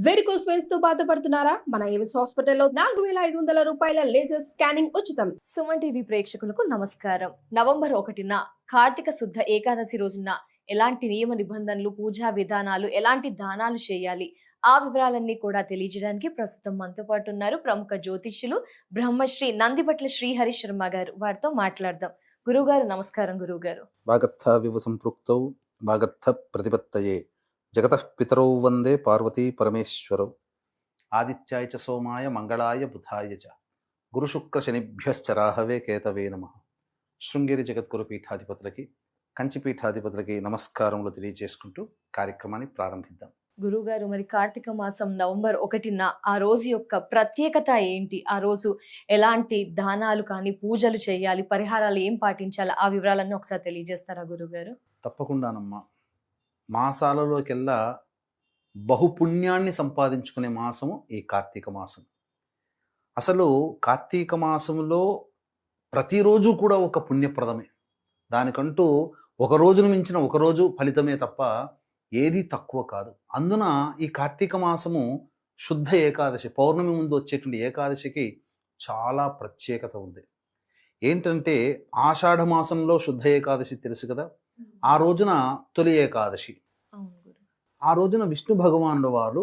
Varicose వెయిన్స్తో బాధపడుతున్నారా? మన Avis హాస్పిటల్లో నాలుగు వేల ఐదు వందల రూపాయల లేజర్ స్కానింగ్ ఉచితం. సుమన్ టీవీ ప్రేక్షకులకు నమస్కారం. నవంబర్ ఒకటిన కార్తీక శుద్ధ ఏకాదశి రోజున ఎలాంటి నియమ నిబంధనలు పూజా విధానాలు ఎలాంటి దానాలు చేయాలి? ఆ వివరాలన్నీ కూడా తెలియజేయడానికి ప్రస్తుతం మనతో పాటు ఉన్నారు ప్రముఖ జ్యోతిష్యులు బ్రహ్మశ్రీ నందిపట్ల శ్రీహరి శర్మ గారు. వారితో మాట్లాడదాం. గురుగారు నమస్కారం గురుగారు వాగర్థావివ సంపృక్తౌ వాగర్థ ప్రతిపత్తయే. జగతః పితరౌ వందే పార్వతీ పరమేశ్వరౌ. ఆదిత్యాయ చ సోమాయ మంగళాయ బుధాయ చ. గురుశుక్ర శనిభ్యశ్చ రాహవే కేతవే నమ. శృంగేరి జగద్గురు పీఠాధిపతులకి కంచి పీఠాధిపతులకి నమస్కారములు తెలియజేసుకుంటూ కార్యక్రమాన్ని ప్రారంభిద్దాం. గురుగారు మరి కార్తీక మాసం నవంబర్ ఒకటిన ఆ రోజు యొక్క ప్రత్యేకత ఏంటి? ఆ రోజు ఎలాంటి దానాలు కానీ పూజలు చేయాలి పరిహారాలు ఏం పాటించాలి? ఆ వివరాలన్నీ ఒకసారి తెలియజేస్తారా గురుగారు? తప్పకుండానమ్మా. మాసాలలోకెల్లా బహుపుణ్యాన్ని సంపాదించుకునే మాసము ఈ కార్తీక మాసం. అసలు కార్తీక మాసంలో ప్రతిరోజు కూడా ఒక పుణ్యప్రదమే. దానికంటూ ఒక రోజును మించిన ఒక రోజు ఫలితమే తప్ప ఏది తక్కువ కాదు. అందున ఈ కార్తీక మాసము శుద్ధ ఏకాదశి పౌర్ణమి ముందు వచ్చేటువంటి ఏకాదశికి చాలా ప్రత్యేకత ఉంది. ఏంటంటే ఆషాఢ మాసంలో శుద్ధ ఏకాదశి తెలుసు కదా? ఆ రోజున తొలి ఏకాదశి. ఆ రోజున విష్ణు భగవానుడు వారు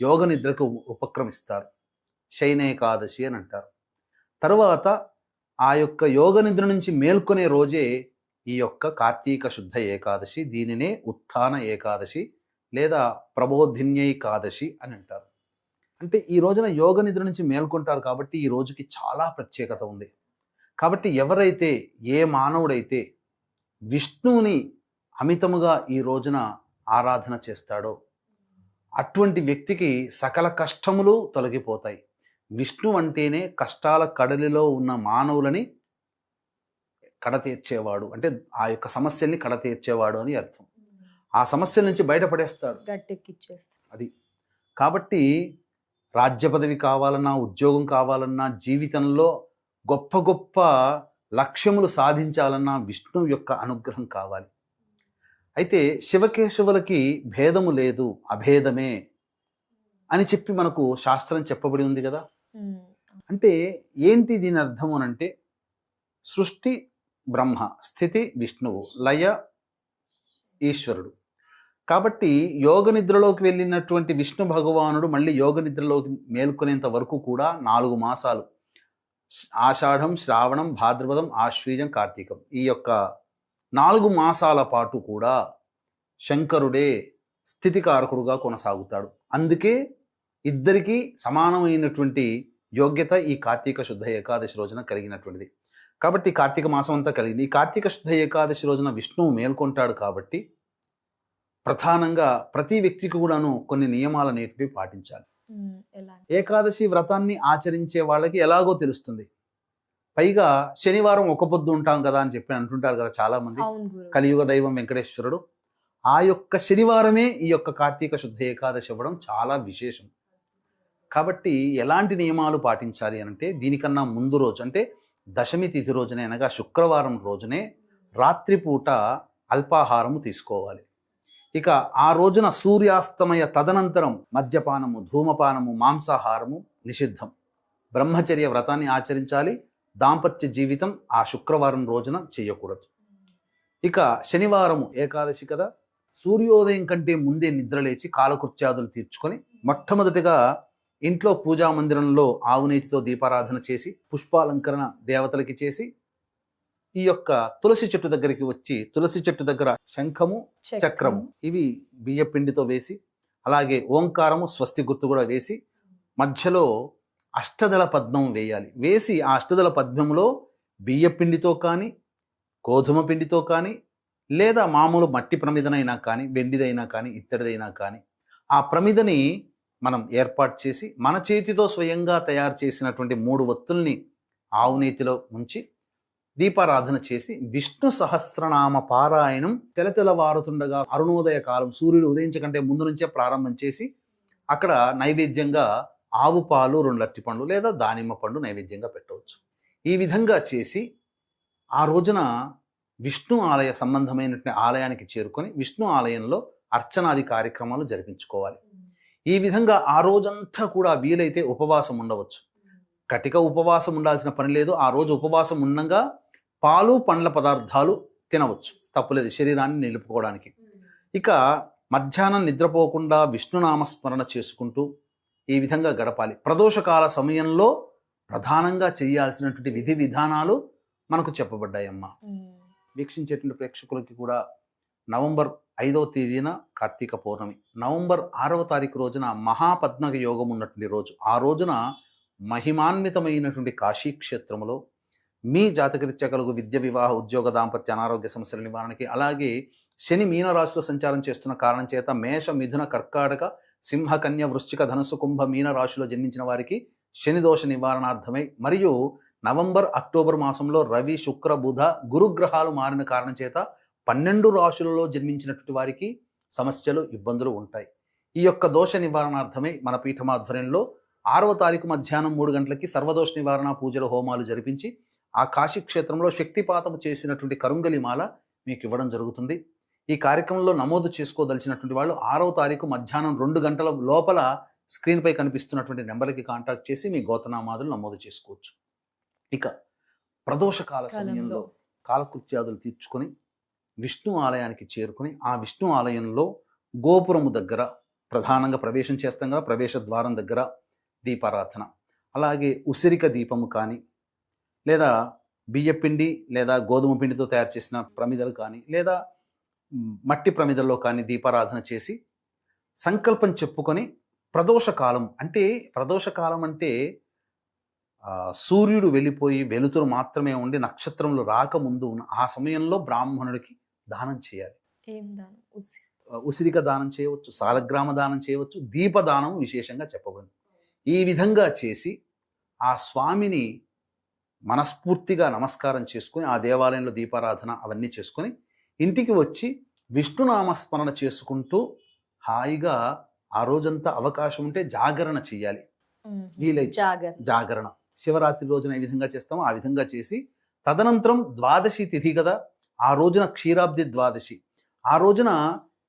యోగ నిద్రకు ఉపక్రమిస్తారు. శయన ఏకాదశి అని అంటారు. తర్వాత ఆ యొక్క యోగ నిద్ర నుంచి మేల్కొనే రోజే ఈ యొక్క కార్తీక శుద్ధ ఏకాదశి దీనినే ఉత్థాన ఏకాదశి లేదా ప్రబోధిన్యైకాదశి అని అంటారు. అంటే ఈ రోజున యోగ నిద్ర నుంచి మేల్కొంటారు కాబట్టి ఈ రోజుకి చాలా ప్రత్యేకత ఉంది. కాబట్టి ఎవరైతే ఏ మానవుడైతే విష్ణువుని అమితముగా ఈ రోజున ఆరాధన చేస్తాడో అటువంటి వ్యక్తికి సకల కష్టములు తొలగిపోతాయి. విష్ణు అంటేనే కష్టాల కడలిలో ఉన్న మానవులని కడతీర్చేవాడు అంటే ఆ యొక్క సమస్యల్ని కడతీర్చేవాడు అని అర్థం. ఆ సమస్యల నుంచి బయటపడేస్తాడు. అది. కాబట్టి రాజ్య పదవి కావాలన్నా ఉద్యోగం కావాలన్నా జీవితంలో గొప్ప గొప్ప లక్ష్యములు సాధించాలన్నా విష్ణువు యొక్క అనుగ్రహం కావాలి. అయితే శివకేశవులకి భేదము లేదు అభేదమే అని చెప్పి మనకు శాస్త్రం చెప్పబడి ఉంది కదా? అంటే ఏంటి దీని అర్థం అని అంటే సృష్టి బ్రహ్మ స్థితి విష్ణువు లయ ఈశ్వరుడు. కాబట్టి యోగ నిద్రలోకి వెళ్ళినటువంటి విష్ణు భగవానుడు మళ్ళీ యోగ నిద్రలోకి మేల్కొనేంత వరకు కూడా నాలుగు మాసాలు ఆషాఢం శ్రావణం భాద్రపదం ఆశ్వీజం కార్తీకం ఈ యొక్క నాలుగు మాసాల పాటు కూడా శంకరుడే స్థితికారకుడుగా కొనసాగుతాడు. అందుకే ఇద్దరికీ సమానమైనటువంటి యోగ్యత ఈ కార్తీక శుద్ధ ఏకాదశి రోజున కలిగినటువంటిది. కాబట్టి కార్తీక మాసం అంతా కలిగింది. ఈ కార్తీక శుద్ధ ఏకాదశి రోజున విష్ణువు మేల్కొంటాడు కాబట్టి ప్రధానంగా ప్రతి వ్యక్తికి కూడాను కొన్ని నియమాలు అనేటివి పాటించాలి. ఏకాదశి వ్రతాన్ని ఆచరించే వాళ్ళకి ఎలాగో తెలుస్తుంది. పైగా శనివారం ఒక పొద్దు ఉంటాం కదా అని చెప్పి అంటుంటారు కదా చాలా మంది కలియుగ దైవం వెంకటేశ్వరుడు. ఆ యొక్క శనివారమే ఈ యొక్క కార్తీక శుద్ధ ఏకాదశి ఇవ్వడం చాలా విశేషం. కాబట్టి ఎలాంటి నియమాలు పాటించాలి అంటే దీనికన్నా ముందు రోజు అంటే దశమి తిథి రోజునే అనగా శుక్రవారం రోజునే రాత్రిపూట అల్పాహారము తీసుకోవాలి. ఇక ఆ రోజున సూర్యాస్తమయ తదనంతరం మద్యపానము ధూమపానము మాంసాహారము నిషిద్ధం. బ్రహ్మచర్య వ్రతాన్ని ఆచరించాలి దాంపత్య జీవితం ఆ శుక్రవారం రోజున చేయకూడదు. ఇక శనివారము ఏకాదశి కదా సూర్యోదయం కంటే ముందే నిద్రలేచి కాలకృత్యాదులు తీర్చుకొని మొట్టమొదటిగా ఇంట్లో పూజా మందిరంలో ఆవునేతితో దీపారాధన చేసి పుష్పాలంకరణ దేవతలకి చేసి ఈ యొక్క తులసి చెట్టు దగ్గరికి వచ్చి తులసి చెట్టు దగ్గర శంఖము చక్రము. ఇవి బియ్య పిండితో వేసి అలాగే ఓంకారము స్వస్తి గుర్తు కూడా వేసి మధ్యలో అష్టదళ పద్మం వేయాలి. వేసి ఆ అష్టదళ పద్మంలో బియ్య పిండితో కానీ గోధుమ పిండితో కానీ లేదా మామూలు మట్టి ప్రమిదనైనా కానీ వెండిదైనా కానీ ఇత్తడిదైనా కానీ ఆ ప్రమిదని మనం ఏర్పాటు చేసి మన చేతితో స్వయంగా తయారు చేసినటువంటి మూడు వత్తుల్ని ఆవునేతిలో ఉంచి దీపారాధన చేసి విష్ణు సహస్రనామ పారాయణం తెలతెలవారుతుండగా అరుణోదయ కాలం సూర్యుడు ఉదయించకంటే ముందు నుంచే ప్రారంభం చేసి అక్కడ నైవేద్యంగా ఆవు పాలు రెండు అరటి పండ్లు లేదా దానిమ్మ పండు నైవేద్యంగా పెట్టవచ్చు. ఈ విధంగా చేసి ఆ రోజున విష్ణు ఆలయ సంబంధమైనటువంటి ఆలయానికి చేరుకొని విష్ణు ఆలయంలో అర్చనాది కార్యక్రమాలు జరిపించుకోవాలి. ఈ విధంగా ఆ రోజంతా కూడా వీలైతే ఉపవాసం ఉండవచ్చు. కటిక ఉపవాసం ఉండాల్సిన పని లేదు. ఆ రోజు ఉపవాసం ఉండగా పాలు పండ్ల పదార్థాలు తినవచ్చు. తప్పులేదు. శరీరాన్ని నిలుపుకోవడానికి. ఇక మధ్యాహ్నం నిద్రపోకుండా విష్ణునామస్మరణ చేసుకుంటూ ఈ విధంగా గడపాలి. ప్రదోషకాల సమయంలో ప్రధానంగా చేయాల్సినటువంటి విధి విధానాలు మనకు చెప్పబడ్డాయమ్మా. వీక్షించేటువంటి ప్రేక్షకులకి కూడా నవంబర్ ఐదవ తేదీన కార్తీక పౌర్ణమి. నవంబర్ ఆరవ తారీఖు రోజున మహాపద్మక యోగం ఉన్నటువంటి రోజు. ఆ రోజున మహిమాన్వితమైనటువంటి కాశీక్షేత్రములో మీ జాతకరీత్యా కలుగు విద్య వివాహ ఉద్యోగ దాంపత్య అనారోగ్య సమస్యల నివారణకి అలాగే శని మీనరాశిలో సంచారం చేస్తున్న కారణం చేత మేష మిథున కర్కాటక సింహ కన్య వృశ్చిక ధనుసు కుంభ మీన రాశిలో జన్మించిన వారికి శని దోష నివారణార్థమై మరియు నవంబర్ అక్టోబర్ మాసంలో రవి శుక్ర బుధ గురుగ్రహాలు మారిన కారణం చేత పన్నెండు రాశులలో జన్మించినటువంటి వారికి సమస్యలు ఇబ్బందులు ఉంటాయి. ఈ యొక్క దోష నివారణార్థమై మన పీఠమాధ్వర్యంలో ఆరవ తారీఖు మధ్యాహ్నం మూడు గంటలకి సర్వదోష నివారణ పూజల హోమాలు జరిపించి ఆ కాశీ క్షేత్రంలో శక్తిపాతం చేసినటువంటి కరుంగలిమాల మీకు ఇవ్వడం జరుగుతుంది. ఈ కార్యక్రమంలో నమోదు చేసుకోదలిచినటువంటి వాళ్ళు ఆరవ తారీఖు మధ్యాహ్నం రెండు గంటల లోపల స్క్రీన్పై కనిపిస్తున్నటువంటి నెంబర్కి కాంటాక్ట్ చేసి మీ గోతనామాదులు నమోదు చేసుకోవచ్చు. ఇక ప్రదోషకాల సమయంలో కాలకృత్యాదులు తీర్చుకొని విష్ణు ఆలయానికి చేరుకొని ఆ విష్ణు ఆలయంలో గోపురము దగ్గర ప్రధానంగా ప్రవేశం చేస్తాం కదా ప్రవేశ ద్వారం దగ్గర దీపారాధన. అలాగే ఉసిరిక దీపము కానీ లేదా బియ్యపిండి లేదా గోధుమ పిండితో తయారు చేసిన ప్రమిదలు కానీ లేదా మట్టి ప్రమిదల్లో కానీ దీపారాధన చేసి సంకల్పం చెప్పుకొని ప్రదోషకాలం అంటే ప్రదోషకాలం అంటే సూర్యుడు వెళ్ళిపోయి వెలుతురు మాత్రమే ఉండి నక్షత్రములు రాకముందు ఉన్న ఆ సమయంలో బ్రాహ్మణుడికి దానం చేయాలి. ఉసిరిక దానం చేయవచ్చు సాలగ్రామ దానం చేయవచ్చు దీపదానం విశేషంగా చెప్పబడింది. ఈ విధంగా చేసి ఆ స్వామిని మనస్ఫూర్తిగా నమస్కారం చేసుకొని ఆ దేవాలయంలో దీపారాధన అవన్నీ చేసుకొని ఇంటికి వచ్చి విష్ణునామస్మరణ చేసుకుంటూ హాయిగా ఆ రోజంతా అవకాశం ఉంటే జాగరణ చేయాలి. వీలైతే జాగరణ. శివరాత్రి రోజున ఏ విధంగా చేస్తామో ఆ విధంగా చేసి తదనంతరం ద్వాదశి తిథి కదా ఆ రోజున క్షీరాబ్ది ద్వాదశి. ఆ రోజున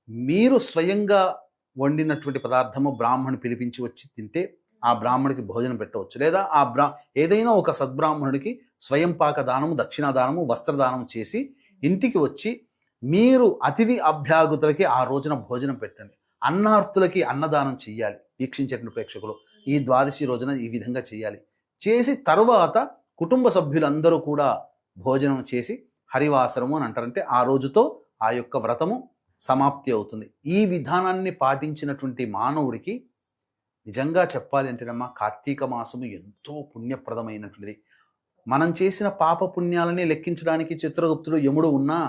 మీరు స్వయంగా వండినటువంటి పదార్థము బ్రాహ్మణి పిలిపించి వచ్చి తింటే ఆ బ్రాహ్మణుడికి భోజనం పెట్టవచ్చు. లేదా ఆ బ్రా ఏదైనా ఒక సద్బ్రాహ్మణుడికి స్వయం పాక దానము దక్షిణాదానము వస్త్రదానము చేసి ఇంటికి వచ్చి మీరు అతిథి అభ్యాగుతులకి ఆ రోజున భోజనం పెట్టండి. అన్నార్థులకి అన్నదానం చెయ్యాలి వీక్షించేటువంటి ప్రేక్షకులు. ఈ ద్వాదశి రోజున ఈ విధంగా చేయాలి చేసి తరువాత కుటుంబ సభ్యులందరూ కూడా భోజనం చేసి హరివాసరము అని అంటారంటే ఆ రోజుతో ఆ యొక్క వ్రతము సమాప్తి అవుతుంది. ఈ విధానాన్ని పాటించినటువంటి మానవుడికి నిజంగా చెప్పాలి అంటేనమ్మా కార్తీక మాసము ఎంతో పుణ్యప్రదమైనటువంటిది. మనం చేసిన పాప పుణ్యాలని లెక్కించడానికి చిత్రగుప్తుడు యముడు ఉన్నా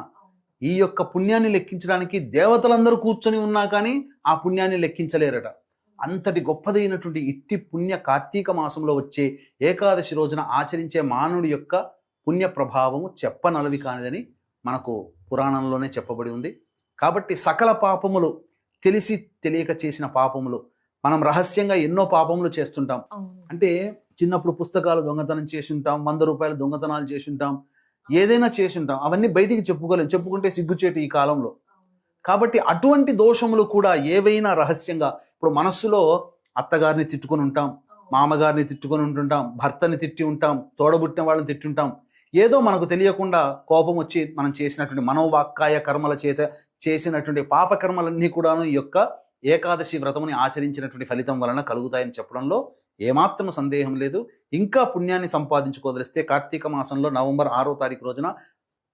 ఈ యొక్క పుణ్యాన్ని లెక్కించడానికి దేవతలందరూ కూర్చొని ఉన్నా కానీ ఆ పుణ్యాన్ని లెక్కించలేరట. అంతటి గొప్పదైనటువంటి ఇట్టి పుణ్య కార్తీక మాసంలో వచ్చే ఏకాదశి రోజున ఆచరించే మానవుడి యొక్క పుణ్య ప్రభావము చెప్పనలవి కానిదని మనకు పురాణంలోనే చెప్పబడి ఉంది. కాబట్టి సకల పాపములు తెలిసి తెలియక చేసిన పాపములు మనం రహస్యంగా ఎన్నో పాపములు చేస్తుంటాం. అంటే చిన్నప్పుడు పుస్తకాలు దొంగతనం చేసి ఉంటాం వంద రూపాయలు దొంగతనాలు చేసి ఉంటాం ఏదైనా చేసి ఉంటాం అవన్నీ బయటికి చెప్పుకోలేం చెప్పుకుంటే సిగ్గుచేటు ఈ కాలంలో. కాబట్టి అటువంటి దోషములు కూడా ఏవైనా రహస్యంగా ఇప్పుడు మనస్సులో అత్తగారిని తిట్టుకొని ఉంటాం మామగారిని తిట్టుకొని ఉంటుంటాం భర్తని తిట్టి ఉంటాం తోడబుట్టిన వాళ్ళని తిట్టుంటాం ఏదో మనకు తెలియకుండా కోపం వచ్చి మనం చేసినటువంటి మనోవాక్కాయ కర్మల చేత చేసినటువంటి పాప కర్మలన్నీ కూడాను ఈ యొక్క ఏకాదశి వ్రతముని ఆచరించినటువంటి ఫలితం వలన కలుగుతాయని చెప్పడంలో ఏమాత్రం సందేహం లేదు. ఇంకా పుణ్యాన్ని సంపాదించుకోదలిస్తే కార్తీక మాసంలో నవంబర్ ఆరో తారీఖు రోజున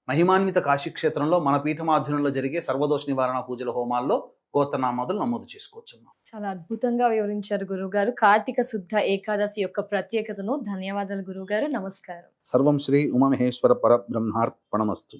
మహిమాన్విత కాశీ క్షేత్రంలో మన పీఠమాధ్వర్యంలో జరిగే సర్వదోష నివారణ పూజల హోమాల్లో గోత్రనామాదులు నమోదు చేసుకోవచ్చు చాలా అద్భుతంగా వివరించారు గురువు గారు కార్తీక శుద్ధ ఏకాదశి యొక్క ప్రత్యేకతను ధన్యవాదాలు గురువు గారు నమస్కారం. సర్వం శ్రీ ఉమామహేశ్వర పరబ్రహ్మార్పణమస్తు